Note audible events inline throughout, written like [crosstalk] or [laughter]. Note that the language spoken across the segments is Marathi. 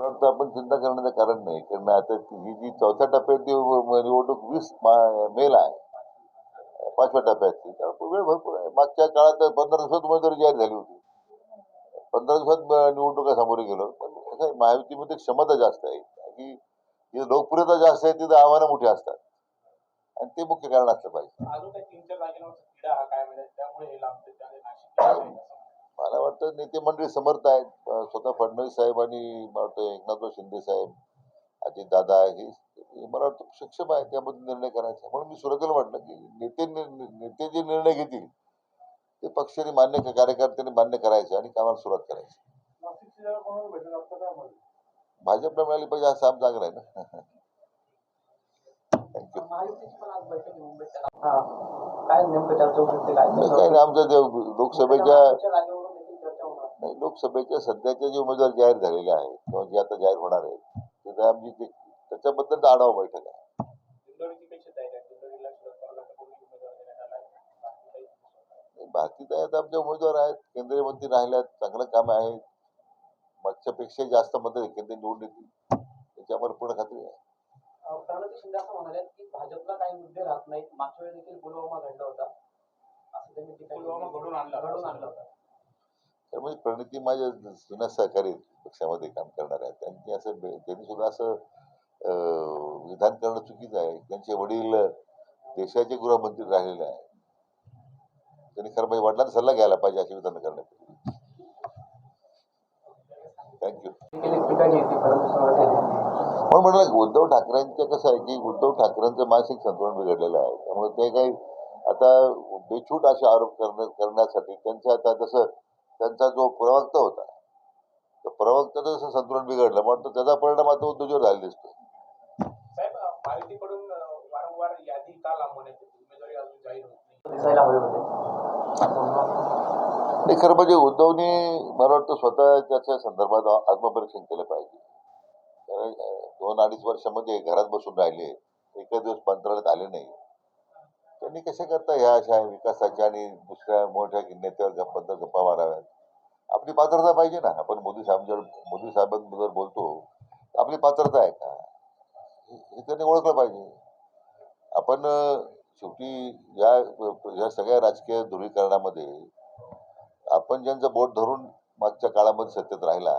परंतु आपण चिंता करण्याचं कारण नाही. कारण आता ही जी चौथ्या टप्प्यातली निवडणूक वीस मेल मेला आहे पाचव्या टप्प्यातली त्यामुळे वेळ भरपूर आहे. मागच्या काळात पंधरा दिवसात उमेदवारी जाहीर झाली होती. पंधरा दिवसात निवडणुका सामोरे गेलो. पण कसं आहे महायुतीमध्ये क्षमता जास्त आहे. की जिथं लोकप्रियता जास्त आहे तिथं आव्हानं मोठी असतात. आणि ते मुख्य कारण असलं पाहिजे. असं. मला वाटतं नेते मंडळी समर्थ आहेत स्वतः फडणवीस साहेब आणि मला वाटतं एकनाथराव शिंदे साहेब अजित दादा हे मला वाटतं सक्षम आहे त्याबद्दल निर्णय करायचा म्हणून मी सुरुवातीला म्हटलं की नेते नेते जे निर्णय घेतील ते पक्षाने मान्य कार्यकर्त्यांनी मान्य करायचे आणि कामाला सुरुवात करायची? भाजपला मिळाली पाहिजे हा साम चांगला आहे ना. [laughs] काय नाही आमचं जे लोकसभेच्या महायुतीच्या जागेवरून देखील चर्चा होणार नाही लोकसभेच्या सध्याच्या जे उमेदवार जाहीर झालेले आहेत किंवा जे आता जाहीर होणार आहेत तिथे आमची ते त्याच्याबद्दल आढावा बैठक आहे. दिंडोरीची कशी तयारी आहे? दिंडोरीला शरद पवार गटाकडून उमेदवार देण्यात आला आहे बाकी काही बाकी काय आता आमचे उमेदवार आहेत. केंद्रीय मंत्री राहिल्यात चांगलं काम आहे. मागच्यापेक्षा जास्त मतं केंद्रीय निवडून येतील. त्याच्यावर पूर्ण खात्री आहे. अं, प्रणिती शिंदे असं म्हणाले की भाजपला काही मुद्दे राहत नाहीत. मागच्या वेळी देखील पुलवामा घडला होता. असं त्यांनी. पुलवामा घडून आणला. घडून आणला होता. तर म्हणजे प्रणिती माझ्या जुन्या सहकारी पक्षामध्ये काम करणार आहेत. त्यांनी असं त्यांनी सुद्धा असं विधान करणं चुकीचं आहे. त्यांचे वडील देशाचे गृहमंत्री राहिलेले आहेत. त्यांनी खरं म्हणजे वडिलांचा सल्ला घ्यायला पाहिजे अशी विधान करण्यात थँक्यू केली म्हटलं उद्धव ठाकरेंचं कसं आहे की उद्धव ठाकरेंचं मानसिक संतुलन बिघडलेलं आहे. त्यामुळे ते काही आता बेछूट असे आरोप करण्यासाठी त्यांच्या आता जसं त्यांचा जो प्रवक्ता होता तर प्रवक्त्याचं जसं संतुलन बिघडलं मग त्याचा परिणाम आता उद्धवजीवर झालेला दिसतो नाही. असं खरं म्हणजे उद्धवने मला वाटतं स्वतः त्याच्या संदर्भात आत्मपरीक्षण केलं पाहिजे. कारण दोन अडीच वर्षामध्ये घरात बसून राहिले एका दिवस मंत्रालयात आले नाही. त्यांनी कशा करता ह्या अशा विकासाच्या आणि दुसऱ्या मोठ्या नेत्यावर गप्पा गप्पा माराव्यात? आपली पात्रता पाहिजे ना. आपण मोदी साहेब मोदी साहेबांबद्दल बोलतो. आपली पात्रता आहे का? हे त्यांनी ओळखलं पाहिजे. आपण शेवटी या या सगळ्या राजकीय ध्रुवीकरणामध्ये आपण ज्यांचं बोट धरून मागच्या काळामध्ये सत्तेत राहिला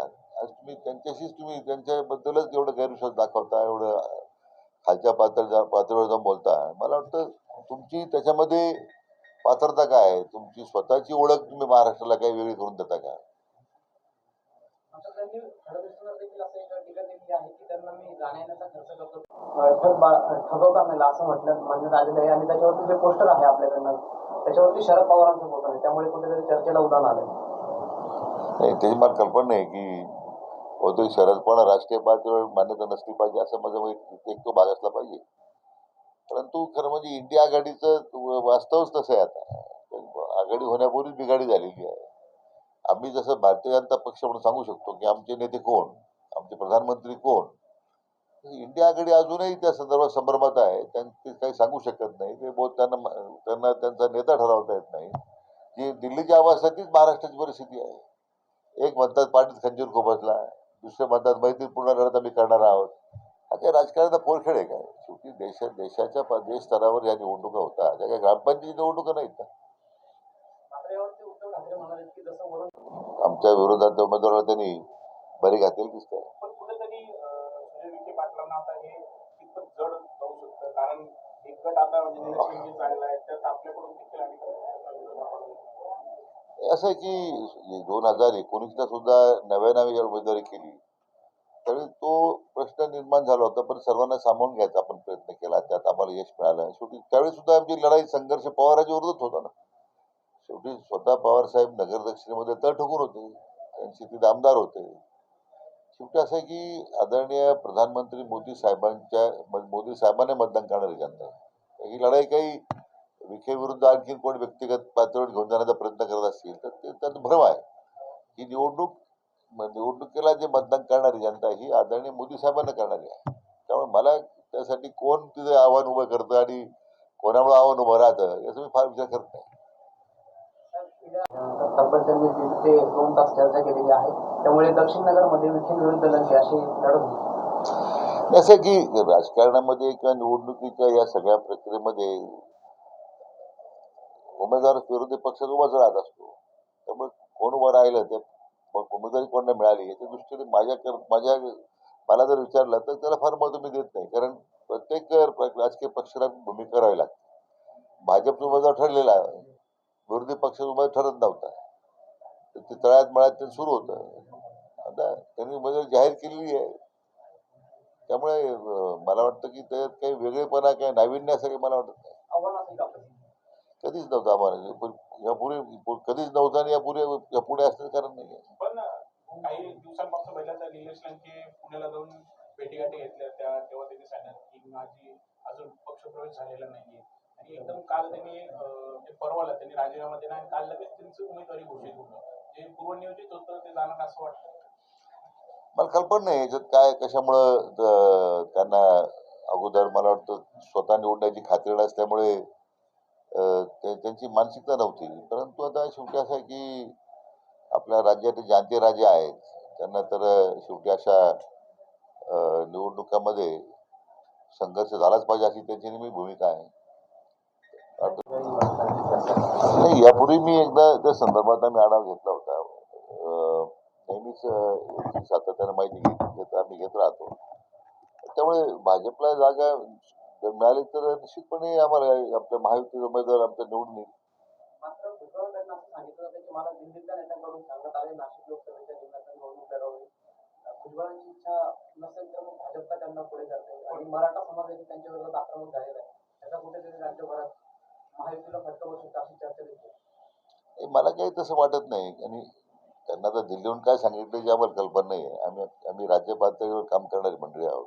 आज तुम्ही त्यांच्याशीच तुम्ही त्यांच्याबद्दलच एवढं गैरविश्वास दाखवता एवढं खालच्या पातळ पातळीवर जाऊन बोलता. मला वाटतं तुमची त्याच्यामध्ये पात्रता काय आहे? तुमची स्वतःची ओळख तुम्ही महाराष्ट्राला काही वेगळी करून देता का? असं आहे म्हटलं म्हणण्यात आलेलं आहे. आणि त्याच्यावरती जे पोस्टर आहे आपल्याकडनं त्याच्यावरती शरद पवारांचं फोटो आहे. त्यामुळे कुठेतरी चर्चेला उदाहरण आलंय. नाही त्याची मला कल्पना नाही की बहुतेक शरद पवार राष्ट्रीय पातळीवर मान्यता नसली पाहिजे असं माझं एक तो भाग असला पाहिजे. परंतु खरं म्हणजे इंडिया आघाडीचं वास्तवच तसं आहे आता. आघाडी होण्यापूर्वीच बिघाडी झालेली आहे. आम्ही जसं भारतीय जनता पक्ष म्हणून सांगू शकतो की आमचे नेते कोण? आमचे प्रधानमंत्री कोण? इंडिया आघाडी अजूनही त्या संदर्भात संभ्रमात आहे. त्यांचे काही सांगू शकत नाही. ते बहुत त्यांना त्यांना त्यांचा नेता ठरवता येत नाही. जी दिल्लीच्या अवस्था महाराष्ट्राची परिस्थिती आहे. एक म्हणतात पाटील खंजीर खोपसला दुसरे म्हणतात मैत्रीपूर्ण लढत आम्ही करणार आहोत. हा काही राजकारणाचा पोरखेड आहे काय शेवटी देशा देशाच्या देश स्तरावर या निवडणुका होतात. त्या काही ग्रामपंचायती निवडणुका नाहीत आमच्या विरोधात उमेदवाराला त्यांनी बरी घातलेली दिसत. आहे असं आहे की दोन हजार एकोणीसला सुद्धा नव्या नव्या उमेदवारी केली त्यावेळी तो प्रश्न निर्माण झाला होता पण सर्वांना सामावून घ्यायचा आपण प्रयत्न केला. त्यात आम्हाला यश मिळालं. शेवटी त्यावेळी सुद्धा आमची लढाई संघर्ष पवाराच्या विरोधात होता ना. शेवटी स्वतः पवार साहेब नगर दक्षिणेमध्ये तर ठोकून होते. त्यांचे तिथे आमदार होते. शेवटी असं आहे की आदरणीय प्रधानमंत्री मोदी साहेबांच्या मोदी साहेबांना मतदान करणारी जनता ही लढाई काही विखे विरुद्ध आणखी कोण व्यक्तिगत पातळीवर घेऊन जाण्याचा प्रयत्न करत असतील तर ते त्यात भ्रम आहे. ही निवडणूक निवडणुकीला जे मतदान करणारी जनता ही आदरणीय मोदी साहेबांना करणारी आहे. त्यामुळे मला त्यासाठी कोण तिथे आव्हान उभं करतं आणि कोणामुळे आव्हान उभं राहतं याचा मी फार विचार करत नाही. दोन तास चर्चा केलेली आहे. त्यामुळे दक्षिण नगरमध्ये विखे विरुद्ध लंके अशी लढत होईल असं की राजकारणामध्ये किंवा निवडणुकीच्या या सगळ्या प्रक्रियेमध्ये उमेदवार विरोधी पक्षात उभाच राहत असतो. त्यामुळे कोण उभं राहिलं ते उमेदवारी कोणाला मिळाली? याच्या दृष्टीने माझ्या कर माझ्या मला जर विचारलं तर त्याला फार महत्त्व मी देत नाही. कारण प्रत्येक राजकीय पक्षाला भूमिका करावी लागते. भाजपचा उमेदवार ठरलेला आहे. विरोधी पक्षाचा उमेदवार ठरत नव्हता. तर ते तळ्यात मळ्यात ते सुरू होतं. आता त्यांनी उमेदवारी जाहीर केलेली आहे. त्यामुळे मला वाटतं की त्याच्यात काही वेगळेपणा काही नाविन्य असं काही मला वाटत नाही आव्हान असेल का आपलं? कधीच नव्हतं आम्हाला. पण यापूर्वी कधीच नव्हतं आणि यापुढे यापुढे असण्याचं कारण नाही पण काही दिवसांपासून पहिल्यांदा निलेश लंके पुण्याला जाऊन भेटीगाठी घेतल्या त्या तेव्हा त्यांनी सांगितलं की माझी अजून पक्षप्रवेश झालेला नाहीये. आणि एकदम काल त्यांनी ते परवाला त्यांनी राजीनामा दिला आणि काल लगेच त्यांची उमेदवारी घोषित होतं जे पूर्वनियोजित होतं ते जाणार असं वाटतं. मला कल्पना नाही याच्यात काय कशामुळं त्यांना अगोदर मला वाटतं स्वतः निवडण्याची खात्री नसल्यामुळे त्यांची मानसिकता नव्हती. परंतु आता शेवटी असं आहे की आपल्या राज्याचे जाणते राजे आहेत त्यांना तर शेवटी अशा निवडणुकामध्ये संघर्ष झालाच पाहिजे अशी त्यांची नेहमी भूमिका आहे. नाही यापूर्वी मी एकदा त्या संदर्भात आम्ही आढावा घेतला होता. नेहमीच सातत्याने सातत्यानं माहिती घेत आम्ही घेत राहतो. त्यामुळे भाजपला जागा जर मिळाली तर निश्चितपणे आम्हाला आपल्या महायुतीचे उमेदवार आमच्या निवडून येईल. मला. हे काही तसं वाटत नाही. आणि त्यांना तर दिल्लीहून काय सांगितलं याची आम्हाला कल्पना नाही आहे आम्ही आम्ही राज्य पातळीवर काम करणारी मंडळी आहोत.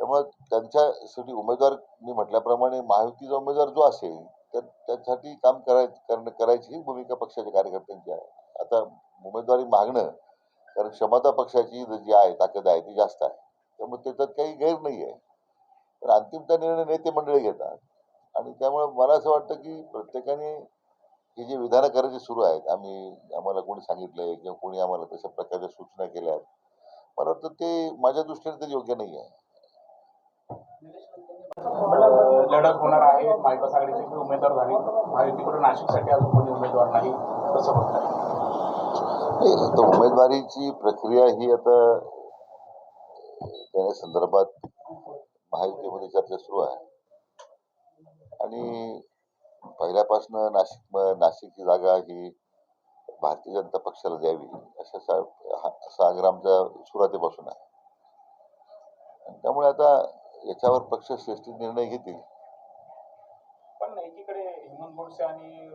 त्यामुळे त्यांच्यासाठी उमेदवार मी म्हटल्याप्रमाणे महायुतीचा उमेदवार जो असेल तर त्यासाठी काम कराय करणं करायची ही भूमिका पक्षाच्या कार्यकर्त्यांची आहे. आता उमेदवारी मागणं कारण क्षमता पक्षाची जी आहे ताकद आहे ती जास्त आहे. त्यामुळे त्याच्यात काही गैर नाही आहे पण अंतिमता निर्णय नेते मंडळी घेतात. आणि त्यामुळे मला असं वाटतं की प्रत्येकाने हे जे विधानं करायची सुरू आहेत आम्ही आम्हाला कोणी सांगितलंय किंवा कोणी आम्हाला तशा प्रकारच्या सूचना केल्या आहेत मला वाटतं ते माझ्या दृष्टीने तरी योग्य नाही आहे लढत होणार आहे. महाविकास आघाडीचे उमेदवार झाले महायुतीकडून नाशिकसाठी अजून कोणी उमेदवार नाही कसं बघताय उमेदवारीची प्रक्रिया ही आता त्या संदर्भात महायुतीमध्ये चर्चा सुरू आहे. आणि पहिल्यापासून नाशिक नाशिकची जागा ही भारतीय जनता पक्षाला द्यावी अशा असा आग्रह आमच्या सुरुवातीपासून आहे. आणि त्यामुळे आता याच्यावर पक्ष श्रेष्ठी निर्णय घेतील. पण एकीकडे हेमंत गोडसे आणि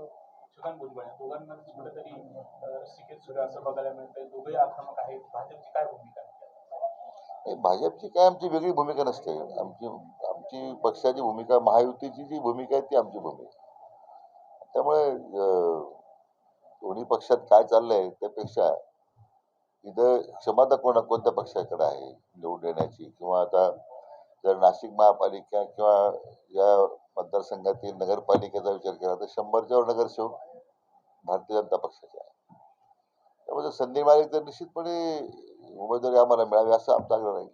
छगन भुजबळ या दोघांमध्ये कुठेतरी सुरू आहे असं बघायला मिळतंय. दोघेही आक्रमक आहेत. भाजपची काय भूमिका आहे? भाजपची काय आमची वेगळी भूमिका नसते. आमची आमची पक्षाची भूमिका महायुतीची जी भूमिका आहे ती आमची भूमिका त्यामुळे दोन्ही पक्षात काय चाललंय त्यापेक्षा इथं क्षमता कोणा कोणत्या पक्षाकडे आहे निवडून येण्याची? किंवा आता जर नाशिक महापालिका किंवा या मतदारसंघातील नगरपालिकेचा विचार केला तर शंभरच्या नगरसेवक भारतीय जनता पक्षाचे आहे त्यामुळे जर संधी मिळाली तर निश्चितपणे उमेदवारी आम्हाला मिळावी असं आमचा आग्रह राहील